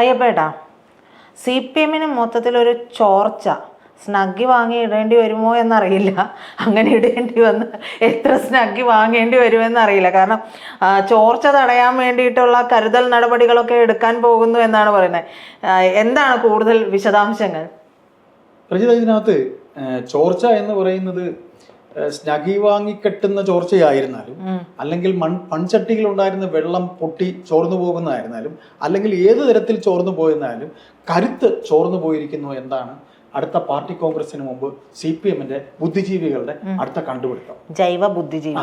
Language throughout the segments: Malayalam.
അയ്യപ്പേട്ടാ സി പി എമ്മിന് മൊത്തത്തിലൊരു ചോർച്ച. സ്നഗ്ഗി വാങ്ങി ഇടേണ്ടി വരുമോ എന്നറിയില്ല. അങ്ങനെ ഇടേണ്ടി വന്ന് എത്ര സ്നഗ്ഗി വാങ്ങേണ്ടി വരുമെന്ന് അറിയില്ല കാരണം ചോർച്ച തടയാൻ വേണ്ടിയിട്ടുള്ള കരുതൽ നടപടികളൊക്കെ എടുക്കാൻ പോകുന്നു എന്നാണ് പറയുന്നത്. എന്താണ് കൂടുതൽ വിശദാംശങ്ങൾ? പ്രജിത ഇതിനകത്ത് ചോർച്ച എന്ന് പറയുന്നത് സ്നഗി വാങ്ങിക്കെട്ടുന്ന ചോർച്ചയായിരുന്നാലും അല്ലെങ്കിൽ മൺ മൺചട്ടിയിൽ ഉണ്ടായിരുന്ന വെള്ളം പൊട്ടി ചോർന്നു പോകുന്നതായിരുന്നാലും അല്ലെങ്കിൽ ഏത് തരത്തിൽ ചോർന്നു പോയെന്നാലും കരുത്ത് ചോർന്നു പോയിരിക്കുന്നു എന്താണ് അടുത്ത പാർട്ടി കോൺഗ്രസിന് മുമ്പ് സി പി എമ്മിന്റെ ബുദ്ധിജീവികളുടെ അടുത്ത കണ്ടുപിടുത്തം. ജൈവ ബുദ്ധിജീവി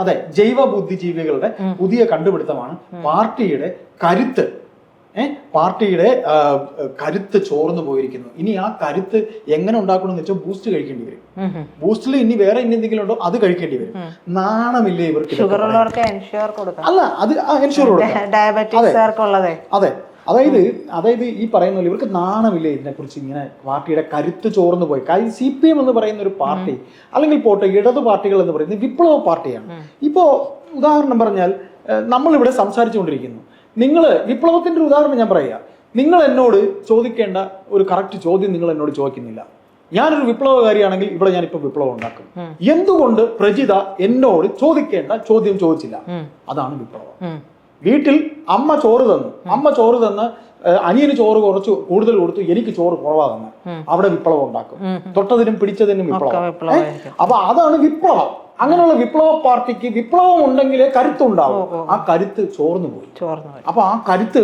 അതെ ജൈവ ബുദ്ധിജീവികളുടെ പുതിയ കണ്ടുപിടുത്തമാണ് പാർട്ടിയുടെ കരുത്ത് പാർട്ടിയുടെ കരുത്ത് ചോർന്നു പോയിരിക്കുന്നു. ഇനി ആ കരുത്ത് എങ്ങനെ ഉണ്ടാക്കണമെന്ന് വെച്ചാൽ ബൂസ്റ്റ് കഴിക്കേണ്ടി വരും. ബൂസ്റ്റിൽ ഇനി വേറെ ഇനി എന്തെങ്കിലും ഉണ്ടോ അത് കഴിക്കേണ്ടി വരും. നാണമില്ലേ ഇവർക്ക് അല്ല അത് എൻഷുർ കൊടുക്കാം അതെ. അതായത് അതായത് ഈ പറയുന്ന പോലെ ഇവർക്ക് നാണമില്ലേ ഇതിനെക്കുറിച്ച് ഇങ്ങനെ പാർട്ടിയുടെ കരുത്ത് ചോർന്നു പോയി. കാര്യം സി പി എം എന്ന് പറയുന്ന ഒരു പാർട്ടി അല്ലെങ്കിൽ പോട്ടെ ഇടതു പാർട്ടികൾ എന്ന് പറയുന്നത് വിപ്ലവ പാർട്ടിയാണ്. ഇപ്പോ ഉദാഹരണം പറഞ്ഞാൽ നമ്മളിവിടെ സംസാരിച്ചുകൊണ്ടിരിക്കുന്നു. നിങ്ങൾ വിപ്ലവത്തിന്റെ ഒരു ഉദാഹരണം ഞാൻ പറയുക. നിങ്ങൾ എന്നോട് ചോദിക്കേണ്ട ഒരു കറക്റ്റ് ചോദ്യം നിങ്ങൾ എന്നോട് ചോദിക്കുന്നില്ല. ഞാനൊരു വിപ്ലവകാരിയാണെങ്കിൽ ഇവിടെ ഞാൻ ഞാനിപ്പോൾ വിപ്ലവം ഉണ്ടാക്കും. എന്തുകൊണ്ട് പ്രജിത എന്നോട് ചോദിക്കേണ്ട ചോദ്യം ചോദിച്ചില്ല? അതാണ് വിപ്ലവം. വീട്ടിൽ അമ്മ ചോറ് തന്നു. അമ്മ ചോറ് തന്ന് അനിയന് ചോറ് കുറച്ച് കൂടുതൽ കൊടുത്തു എനിക്ക് ചോറ് കുറവാ തന്നെ. അവിടെ വിപ്ലവം ഉണ്ടാക്കും. തൊട്ടതിനും പിടിച്ചതിനും വിപ്ലവം. അപ്പൊ അതാണ് വിപ്ലവം. അങ്ങനെയുള്ള വിപ്ലവ പാർട്ടിക്ക് വിപ്ലവം ഉണ്ടെങ്കിലേ കരുത്തുണ്ടാവും ആ കരുത്ത് ചോർന്നു പോയി ചോർന്നു പോയി. അപ്പൊ ആ കരുത്ത്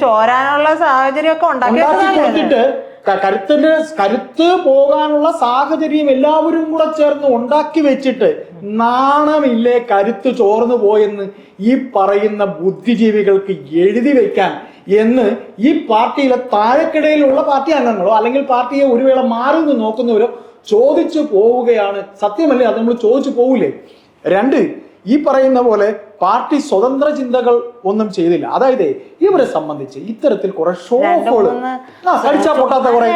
ചോരാനുള്ള സാഹചര്യമൊക്കെ ഉണ്ടാക്കി? കൊടുത്തിട്ട് കരുത്തിന്റെ കരുത്ത് പോകാനുള്ള സാഹചര്യം എല്ലാവരും കൂടെ ചേർന്ന് ഉണ്ടാക്കി വെച്ചിട്ട് നാണമില്ലേ കരുത്ത് ചോർന്നു പോയെന്ന് ഈ പറയുന്ന ബുദ്ധിജീവികൾക്ക് എഴുതി വെക്കാൻ എന്ന് ഈ പാർട്ടിയിലെ താഴെക്കിടയിലുള്ള പാർട്ടി അംഗങ്ങളോ അല്ലെങ്കിൽ പാർട്ടിയെ ഒരു വേള മാറി നിന്ന് നോക്കുന്നവരോ ചോദിച്ചു പോവുകയാണ്. സത്യമല്ലേ? അത് നമ്മൾ ചോദിച്ചു പോവില്ലേ രണ്ട് ഈ പറയുന്ന പോലെ പാർട്ടി സ്വതന്ത്ര ചിന്തകൾ ഒന്നും ചെയ്തില്ല. അതായത് ഇവരെ സംബന്ധിച്ച് ഇത്തരത്തിൽ കുറെ ഷോ രണ്ട് ഓഫുകൾ മൂന്ന് കടിച്ചാ പൊട്ടാത്ത കുറെ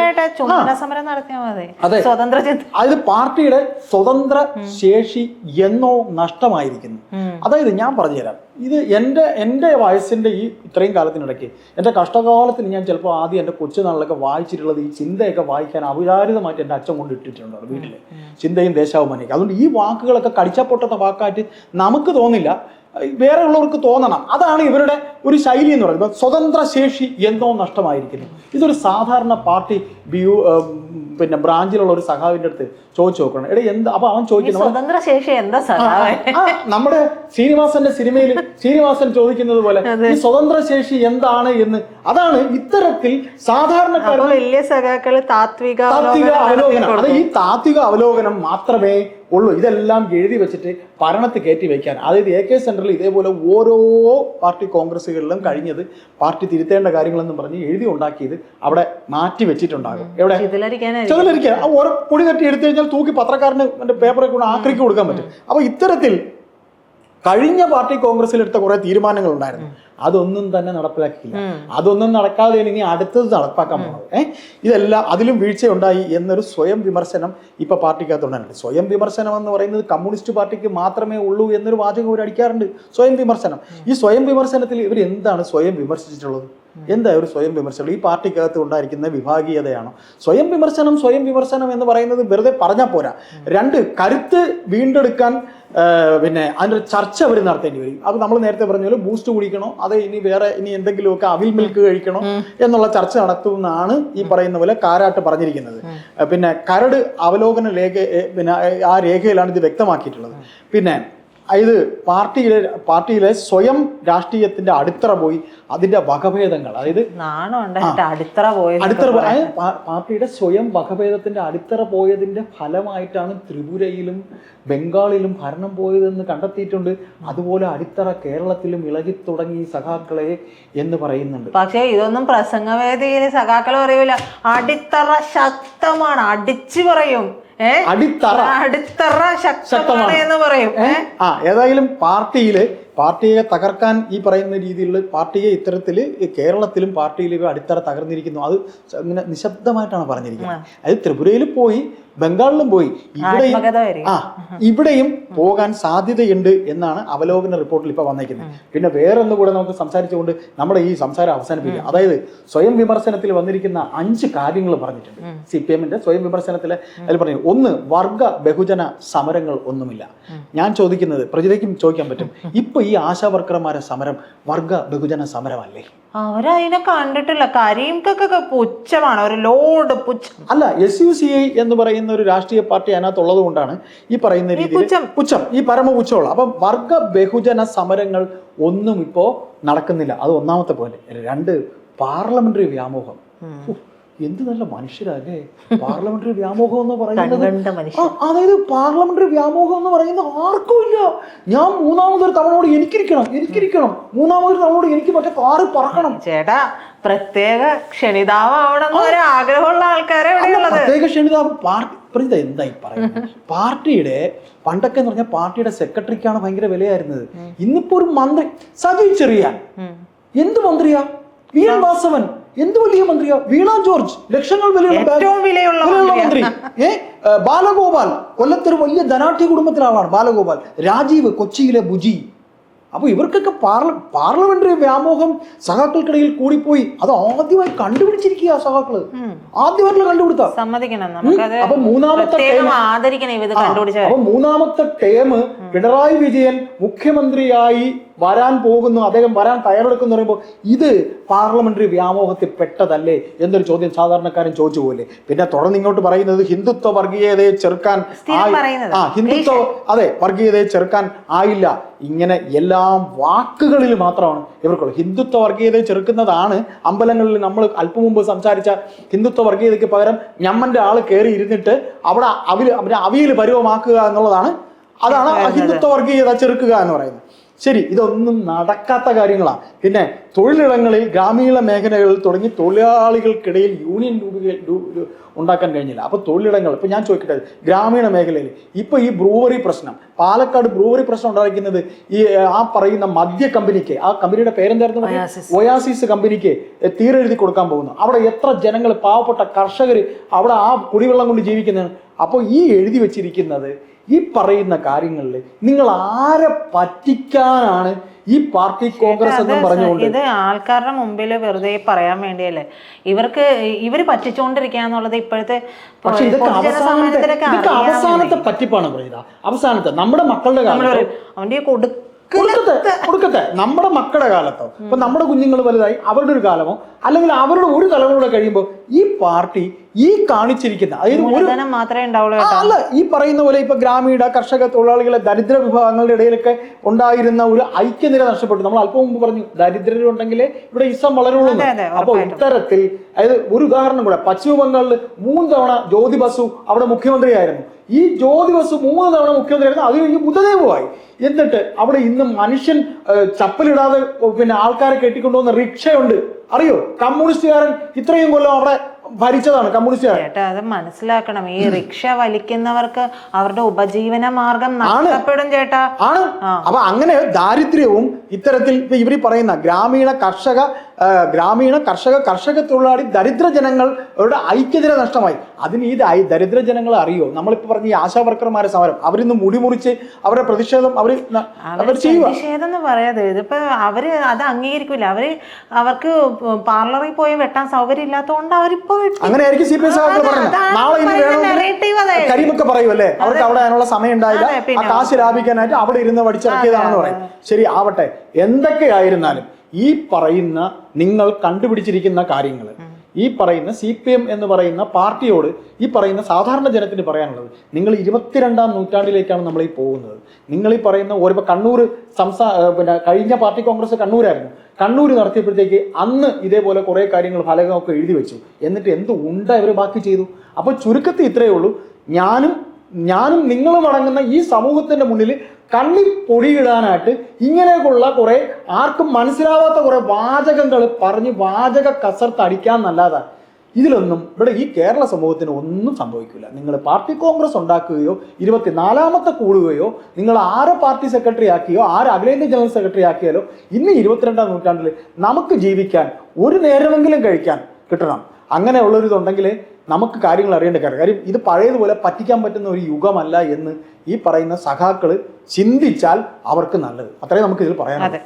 അതെ. സ്വതന്ത്ര ചിന്ത അത് പാർട്ടിയുടെ സ്വതന്ത്ര ശേഷി എന്നോ നഷ്ടമായിരിക്കുന്നു. അതായത് ഞാൻ പറഞ്ഞുതരാം. ഇത് എന്റെ എന്റെ വയസ്സിന്റെ ഈ ഇത്രയും കാലത്തിനിടയ്ക്ക് എന്റെ കഷ്ടകാലത്തിന് ഞാൻ ചിലപ്പോൾ ആദ്യം എന്റെ കൊച്ചുനാളിലൊക്കെ വായിച്ചിട്ടുള്ളത് ഈ ചിന്തയൊക്കെ വായിക്കാൻ അവിചാരിതമായിട്ട് എന്റെ അച്ഛൻ കൊണ്ട് ഇട്ടിട്ടുണ്ട് വീട്ടിൽ ചിന്തയും ദേശാഭിമാനിക്കും അതുകൊണ്ട് ഈ വാക്കുകളൊക്കെ കടിച്ചപ്പൊട്ടത്ത വാക്കായിട്ട് നമുക്ക് തോന്നില്ല. വേറെ ഉള്ളവർക്ക് തോന്നണം. അതാണ് ഇവരുടെ ഒരു ശൈലി എന്ന് പറയുന്നത്. സ്വതന്ത്ര ശേഷി എന്തോ നഷ്ടമായിരിക്കുന്നു. ഇതൊരു സാധാരണ പാർട്ടി ബിയു പിന്നെ ബ്രാഞ്ചിലുള്ള ഒരു സഹാവിന്റെ അടുത്ത് ചോദിച്ചു നോക്കണം. എടേ എന്താ അപ്പൊ അവൻ ചോദിക്കുന്നു ചോദിക്കുന്നത് സ്വതന്ത്ര ശേഷി എന്താ നമ്മുടെ ശ്രീനിവാസന്റെ സിനിമയിൽ ശ്രീനിവാസൻ ചോദിക്കുന്നത് പോലെ ഈ സ്വതന്ത്ര ശേഷി എന്താണ് എന്ന് അതാണ് ഇത്തരത്തിൽ സാധാരണക്കാർ വലിയ സഖാക്കൾ താത്വിക താത്വിക അവലോകനം അത് ഈ താത്വിക അവലോകനം മാത്രമേ ഉള്ളൂ. ഇതെല്ലാം എഴുതി വെച്ചിട്ട് ഭരണത്ത് കയറ്റി വയ്ക്കാൻ. അതായത് എ കെ സെന്ററിൽ ഇതേപോലെ ഓരോ പാർട്ടി കോൺഗ്രസ്സുകളിലും കഴിഞ്ഞത് പാർട്ടി തിരുത്തേണ്ട കാര്യങ്ങളെന്ന് പറഞ്ഞ് എഴുതി ഉണ്ടാക്കിയത് അവിടെ മാറ്റി വെച്ചിട്ടുണ്ടാകും. എവിടെ? ആ ഓരോ പൊടി തട്ടി എടുത്തു കഴിഞ്ഞാൽ തൂക്കി പത്രക്കാരന് പേപ്പറെ കൊണ്ട് ആക്രിക്ക് കൊടുക്കാൻ പറ്റും. അപ്പോൾ ഇത്തരത്തിൽ കഴിഞ്ഞ പാർട്ടി കോൺഗ്രസിൽ എടുത്ത കുറെ തീരുമാനങ്ങൾ ഉണ്ടായിരുന്നു അതൊന്നും തന്നെ നടപ്പിലാക്കിയില്ല. അതൊന്നും നടക്കാതെ ഇനി അടുത്തത് നടപ്പാക്കാൻ പോകുന്നത് ഏഹ് ഇതെല്ലാം അതിലും വീഴ്ചയുണ്ടായി എന്നൊരു സ്വയം വിമർശനം ഇപ്പൊ പാർട്ടിക്കകത്തുണ്ടായിട്ടുണ്ട്. സ്വയം വിമർശനം എന്ന് പറയുന്നത് കമ്മ്യൂണിസ്റ്റ് പാർട്ടിക്ക് മാത്രമേ ഉള്ളൂ എന്നൊരു വാചകം അവർ അടിക്കാറുണ്ട് സ്വയം വിമർശനം. ഈ സ്വയം വിമർശനത്തിൽ ഇവർ എന്താണ് സ്വയം വിമർശിച്ചിട്ടുള്ളത്? എന്താ ഒരു സ്വയം വിമർശനം? ഈ പാർട്ടിക്കകത്ത് ഉണ്ടായിരിക്കുന്ന വിഭാഗീയതയാണോ? സ്വയം വിമർശനം സ്വയം വിമർശനം എന്ന് പറയുന്നത് വെറുതെ പറഞ്ഞാൽ പോരാ. രണ്ട് കരുത്ത് വീണ്ടെടുക്കാൻ പിന്നെ അതിന്റെ ചർച്ച അവർ നടത്തേണ്ടി വരും. അത് നമ്മൾ നേരത്തെ പറഞ്ഞ പോലെ ബൂസ്റ്റ് കുടിക്കണോ? അത് ഇനി വേറെ ഇനി എന്തെങ്കിലുമൊക്കെ അവിൽ മിൽക്ക് കഴിക്കണോ? എന്നുള്ള ചർച്ച നടത്തുമെന്നാണ് ഈ പറയുന്ന പോലെ കാരാട്ട് പറഞ്ഞിരിക്കുന്നത്. പിന്നെ കരട് അവലോകന രേഖ പിന്നെ ആ രേഖയിലാണ് ഇത് വ്യക്തമാക്കിയിട്ടുള്ളത്. പിന്നെ ഇത് പാർട്ടിയിലെ പാർട്ടിയിലെ സ്വയം രാഷ്ട്രീയത്തിന്റെ അടിത്തറ പോയി അതിന്റെ വകഭേദങ്ങൾ. അതായത് അടിത്തറ പോയത് അടിത്തറ അതായത് പാർട്ടിയുടെ സ്വയം വകഭേദത്തിന്റെ അടിത്തറ പോയതിന്റെ ഫലമായിട്ടാണ് ത്രിപുരയിലും ബംഗാളിലും ഭരണം പോയതെന്ന് കണ്ടെത്തിയിട്ടുണ്ട്. അതുപോലെ അടിത്തറ കേരളത്തിലും ഇളകി തുടങ്ങി സഖാക്കളെ എന്ന് പറയുന്നുണ്ട്. പക്ഷേ ഇതൊന്നും പ്രസംഗവേദിയിൽ സഖാക്കൾ പറയൂല. അടിത്തറ ശക്തമാണ്. അടിച്ചു പറയും. അടിത്തറ. അടിത്തറ ശക്തമാണ്. എന്ന് പറയും. ആ ഏതായാലും പാർട്ടിയിൽ പാർട്ടിയെ തകർക്കാൻ ഈ പറയുന്ന രീതിയിലുള്ള പാർട്ടിയെ ഇത്തരത്തിൽ കേരളത്തിലും പാർട്ടിയിലും അടിത്തറ തകർന്നിരിക്കുന്നു. അത് ഇങ്ങനെ നിശബ്ദമായിട്ടാണ് പറഞ്ഞിരിക്കുന്നത്. അതായത് ത്രിപുരയിൽ പോയി ബംഗാളിലും പോയി ഇവിടെയും ആ ഇവിടെയും പോകാൻ സാധ്യതയുണ്ട് എന്നാണ് അവലോകന റിപ്പോർട്ടിൽ ഇപ്പോൾ വന്നേക്കുന്നത്. പിന്നെ വേറൊന്നും കൂടെ നമുക്ക് സംസാരിച്ചുകൊണ്ട് നമ്മുടെ ഈ സംസാരം അവസാനിപ്പിക്കുക അതായത് സ്വയം വിമർശനത്തിൽ വന്നിരിക്കുന്ന അഞ്ച് കാര്യങ്ങൾ പറഞ്ഞിട്ടുണ്ട്. സി പി എമ്മിന്റെ സ്വയം വിമർശനത്തിൽ അതിൽ പറഞ്ഞു ഒന്ന് വർഗ ബഹുജന സമരങ്ങൾ ഒന്നുമില്ല. ഞാൻ ചോദിക്കുന്നത് പ്രജിതയ്ക്കും ചോദിക്കാൻ പറ്റും. ഇപ്പൊ ഈ ആശാ വർക്കർമാരെ സമരം വർഗ ബഹുജന സമരമല്ലേ? അവരതിനെ കണ്ടിട്ടില്ല. കരീംക്കൊക്കെ പുച്ഛമാണ്. ഒരു ലോഡ് പുച്ഛം. അല്ല എസ് യു സി ഐ എന്ന് പറയുന്ന ഒരു രാഷ്ട്രീയ പാർട്ടി അതിനകത്തുള്ളത് കൊണ്ടാണ് ഈ പറയുന്ന രീതിയിൽ പുച്ഛം. ഈ പരമ പുച്ഛമുള്ള അപ്പം വർഗ ബഹുജന സമരങ്ങൾ ഒന്നും ഇപ്പോ നടക്കുന്നില്ല. അത് ഒന്നാമത്തെ പോയിന്റ് രണ്ട് പാർലമെന്ററി വ്യാമോഹം. എന്ത് നല്ല മനുഷ്യരല്ലേ പാർലമെന്ററി വ്യാമോഹം എന്ന് പറയുന്നത് അതായത് പാർലമെന്ററി വ്യാമോഹം എന്ന് പറയുന്നത് ആർക്കും ഇല്ല. ഞാൻ മൂന്നാമതൊരു തവണയോട് എനിക്കിരിക്കണം എനിക്കിരിക്കണം. മൂന്നാമതൊരു തവണയോട് എനിക്ക് മറ്റേ കാറ് പറക്കണം. ചേട്ടാ പ്രത്യേക ക്ഷണിതാവണം ആഗ്രഹമുള്ള ആൾക്കാരെ പ്രത്യേക ക്ഷണിതാവ് പാർട്ടി പ്രീത എന്തായി പറയുന്നത്? പാർട്ടിയുടെ പണ്ടൊക്കെ എന്ന് പറഞ്ഞാൽ പാർട്ടിയുടെ സെക്രട്ടറിക്കാണ് ഭയങ്കര വിലയായിരുന്നത്. ഇന്നിപ്പോ ഒരു മന്ത്രി സജി ചെറിയാൻ. എന്ത് മന്ത്രിയാ? വീൺ വാസവൻ. എന്ത് വലിയ മന്ത്രിയാ? വീണ ജോർജ്. ലക്ഷങ്ങൾ വിലയുള്ള മന്ത്രി. ഏ? ബാലഗോപാൽ. കൊല്ലത്തൊരു വലിയ ധനാഠ്യ കുടുംബത്തിലെ ആളാണ് ബാലഗോപാൽ. രാജീവ് കൊച്ചിയിലെ ബുജി. അപ്പൊ ഇവർക്കൊക്കെ പാർല പാർലമെന്ററി വ്യാമോഹം സഹാക്കൾക്കിടയിൽ കൂടിപ്പോയി. അത് ആദ്യമായി കണ്ടുപിടിച്ചിരിക്കുക സഹാക്കൾ ആദ്യമായിട്ടുള്ള കണ്ടുപിടുത്ത? അപ്പൊ മൂന്നാമത്തെ അപ്പൊ മൂന്നാമത്തെ ടേം പിണറായി വിജയൻ മുഖ്യമന്ത്രിയായി വരാൻ പോകുന്നു അദ്ദേഹം വരാൻ തയ്യാറെടുക്കുന്നു പറയുമ്പോൾ ഇത് പാർലമെന്ററി വ്യാമോഹത്തിൽ പെട്ടതല്ലേ എന്നൊരു ചോദ്യം സാധാരണക്കാരൻ ചോദിച്ചു പോലെ പിന്നെ തുടർന്ന് ഇങ്ങോട്ട് പറയുന്നത് ഹിന്ദുത്വ വർഗീയതയെ ചെറുക്കാൻ. ആ ഹിന്ദുത്വ അതെ വർഗീയതയെ ചെറുക്കാൻ ആയില്ല. ഇങ്ങനെ എല്ലാം വാക്കുകളിൽ മാത്രമാണ് ഇവർക്കുള്ളത്. ഹിന്ദുത്വ വർഗീയതയെ ചെറുക്കുന്നതാണ് അമ്പലങ്ങളിൽ നമ്മൾ അല്പം മുമ്പ് സംസാരിച്ച ഹിന്ദുത്വ വർഗീയതയ്ക്ക് പകരം ഞമ്മന്റെ ആൾ കയറി ഇരുന്നിട്ട് അവിടെ അവിൽ അവിയിൽ പരുവമാക്കുക എന്നുള്ളതാണ്. അതാണ് ഹിന്ദുത്വ വർഗീയത ചെറുക്കുക എന്ന് പറയുന്നത്. ശരി ഇതൊന്നും നടക്കാത്ത കാര്യങ്ങളാണ് പിന്നെ തൊഴിലിടങ്ങളിൽ ഗ്രാമീണ മേഖലകളിൽ തുടങ്ങി തൊഴിലാളികൾക്കിടയിൽ യൂണിയൻ രൂപീക ഉണ്ടാക്കാൻ കഴിഞ്ഞില്ല. അപ്പോൾ തൊഴിലിടങ്ങൾ ഇപ്പൊ ഞാൻ ചോദിക്കട്ടെ ഗ്രാമീണ മേഖലയിൽ ഇപ്പൊ ഈ ബ്രൂവറി പ്രശ്നം പാലക്കാട് ബ്രൂവറി പ്രശ്നം ഉണ്ടായിരിക്കുന്നത് ഈ ആ പറയുന്ന മദ്യ കമ്പനിക്ക് ആ കമ്പനിയുടെ പേരെന്തായിരുന്നു? ഒയാസിസ്. കമ്പനിക്ക് തീരെഴുതി കൊടുക്കാൻ പോകുന്നു. അവിടെ എത്ര ജനങ്ങൾ പാവപ്പെട്ട കർഷകർ അവിടെ ആ കുടിവെള്ളം കൊണ്ട് ജീവിക്കുന്നതാണ് അപ്പോൾ ഈ എഴുതി വച്ചിരിക്കുന്നത് ഈ പറയുന്ന കാര്യങ്ങളിൽ നിങ്ങൾ ആരെ പറ്റിക്കാനാണ് ഈ പാർട്ടി കോൺഗ്രസ് എന്ന് പറഞ്ഞുകൊണ്ട്? ഇത് ആൾക്കാരുടെ മുമ്പിൽ വെറുതെ പറയാൻ വേണ്ടിയല്ലേ? ഇവർക്ക് ഇവർ പറ്റിച്ചോണ്ടിരിക്കുക എന്നുള്ളത് ഇപ്പോഴത്തെ പക്ഷെ ഇതൊക്കെ അവസാനത്തെ സമ്മേളനത്തിലൊക്കെ ഇതൊക്കെ അവസാനത്തെ പറ്റിപ്പാണ് അവസാനത്തെ നമ്മുടെ മക്കളുടെ കാലം അവന്റെ കൊടുക്കത്തെ കൊടുക്കത്തെ നമ്മുടെ മക്കളുടെ കാലത്തോ ഇപ്പൊ നമ്മുടെ കുഞ്ഞുങ്ങൾ വലുതായി അവരുടെ ഒരു കാലമോ അല്ലെങ്കിൽ അവരുടെ ഒരു തലമുറ കഴിയുമ്പോൾ ഈ പാർട്ടി ഈ കാണിച്ചിരിക്കുന്ന അതായത് മാത്രമേ ഉണ്ടാവുള്ളൂ അല്ല ഈ പറയുന്ന പോലെ ഇപ്പൊ ഗ്രാമീണ കർഷക തൊഴിലാളികളെ ദരിദ്ര വിഭാഗങ്ങളുടെ ഇടയിലൊക്കെ ഉണ്ടായിരുന്ന ഒരു ഐക്യനില നഷ്ടപ്പെട്ടു. നമ്മൾ അല്പം മുമ്പ് പറഞ്ഞു ദരിദ്രരുണ്ടെങ്കിലേ ഇവിടെ ഇസം വളരുള്ളൂ അപ്പൊ ഇത്തരത്തിൽ അതായത് ഒരു ഉദാഹരണം കൂടെ പശ്ചിമ ബംഗാളിൽ മൂന്ന് തവണ ജ്യോതി ബസു അവിടെ മുഖ്യമന്ത്രിയായിരുന്നു. ഈ ജ്യോതി ബസു മൂന്ന് തവണ മുഖ്യമന്ത്രിയായിരുന്നു അത് കഴിഞ്ഞ് ബുദ്ധദേവുമായി എന്നിട്ട് അവിടെ ഇന്ന് മനുഷ്യൻ ചപ്പലിടാതെ പിന്നെ ആൾക്കാരെ കെട്ടിക്കൊണ്ടുവന്ന റിക്ഷയുണ്ട്. അറിയോ? കമ്മ്യൂണിസ്റ്റുകാരൻ ഇത്രയും കൊല്ലം അവിടെ ഭരിച്ചതാണ് കമ്മ്യൂണിസ്റ്റ് ചേട്ടാ അത് മനസ്സിലാക്കണം. ഈ റിക്ഷ വലിക്കുന്നവർക്ക് അവരുടെ ഉപജീവന മാർഗം നഷ്ടപ്പെടും ചേട്ടാ. ആണ്. അപ്പൊ അങ്ങനെ ദാരിദ്ര്യവും ഇത്തരത്തിൽ ഇവർ പറയുന്ന ഗ്രാമീണ കർഷക ഗ്രാമീണ കർഷക കർഷക തൊഴിലാളി ദരിദ്ര ജനങ്ങളുടെ ഐക്യത നഷ്ടമായി. അതിന് ഈ ദരിദ്ര ജനങ്ങളെ അറിയോ? നമ്മളിപ്പോ പറഞ്ഞ ഈ ആശാ വർക്കർമാരെ സമരം. അവരിന്ന് മുടി മുറിച്ച് അവരുടെ പ്രതിഷേധം അവർ അവർ പ്രതിഷേധം എന്ന് പറയാതെ ഇതിപ്പോൾ അവർ അത് അംഗീകരിക്കില്ല അവർ അവർക്ക് പാർലറിൽ പോയി വെട്ടാൻ സൗകര്യം ഇല്ലാത്തതുകൊണ്ട് അവരിപ്പോ വെട്ടി. അങ്ങനെ ആയിരിക്കും സി പി എം സഹാക്കൾ അതാ- പറയുന്നത് അതാണ് നാളെ കരിമൊക്കെ പറയുമല്ലേ അവർക്ക് അവിടെ അതിനുള്ള സമയം ഉണ്ടായില്ല. കാശ് ലാഭിക്കാനായിട്ട് അവിടെ ഇരുന്ന് പഠിച്ചിറക്കിയതാണെന്ന് പറയും. ശരി ആവട്ടെ. എന്തൊക്കെയായിരുന്നാലും ഈ പറയുന്ന നിങ്ങൾ കണ്ടുപിടിച്ചിരിക്കുന്ന കാര്യങ്ങൾ. ഈ പറയുന്ന സി പി എം എന്ന് പറയുന്ന പാർട്ടിയോട് ഈ പറയുന്ന സാധാരണ ജനത്തിന് പറയാനുള്ളത് നിങ്ങൾ ഇരുപത്തിരണ്ടാം നൂറ്റാണ്ടിലേക്കാണ് നമ്മൾ ഈ പോകുന്നത്. നിങ്ങൾ ഈ പറയുന്ന ഒരു കണ്ണൂർ സംസ്ഥാ പിന്നെ കഴിഞ്ഞ പാർട്ടി കോൺഗ്രസ് കണ്ണൂരായിരുന്നു. കണ്ണൂർ നടത്തിയപ്പോഴത്തേക്ക് അന്ന് ഇതേപോലെ കുറേ കാര്യങ്ങൾ ഫലകമൊക്കെ എഴുതി വെച്ചു. എന്നിട്ട് എന്ത് ഉണ്ട് ബാക്കി ചെയ്തു? അപ്പോൾ ചുരുക്കത്തിൽ ഇത്രയേ ഉള്ളൂ. ഞാനും ഞാനും നിങ്ങളും അടങ്ങുന്ന ഈ സമൂഹത്തിന്റെ മുന്നിൽ കണ്ണി പൊടിയിടാനായിട്ട് ഇങ്ങനെയൊക്കെയുള്ള കുറേ ആർക്കും മനസ്സിലാവാത്ത കുറേ വാചകങ്ങൾ പറഞ്ഞ് വാചക കസർത്ത് അടിക്കാന്നല്ലാതെ ഇതിലൊന്നും ഇവിടെ ഈ കേരള സമൂഹത്തിന് ഒന്നും സംഭവിക്കില്ല നിങ്ങൾ പാർട്ടി കോൺഗ്രസ് ഉണ്ടാക്കുകയോ ഇരുപത്തിനാലാമത്തെ കൂടുകയോ നിങ്ങൾ ആരെ പാർട്ടി സെക്രട്ടറി ആക്കിയോ ആരെ അഖിലേന്ത്യാ ജനറൽ സെക്രട്ടറി ആക്കിയാലോ ഇന്ന് ഇരുപത്തിരണ്ടാം നൂറ്റാണ്ടിൽ നമുക്ക് ജീവിക്കാൻ ഒരു നേരമെങ്കിലും കഴിക്കാൻ കിട്ടണം. അങ്ങനെയുള്ളൊരിതുണ്ടെങ്കിൽ നമുക്ക് കാര്യങ്ങൾ അറിയേണ്ട കാര്യം. കാര്യം ഇത് പഴയതുപോലെ പറ്റിക്കാൻ പറ്റുന്ന ഒരു യുഗമല്ല എന്ന് ഈ പറയുന്ന സഖാക്കൾ ചിന്തിച്ചാൽ അവർക്ക് നല്ലത്. അത്രയും നമുക്ക് ഇതിൽ പറയാനുള്ളത്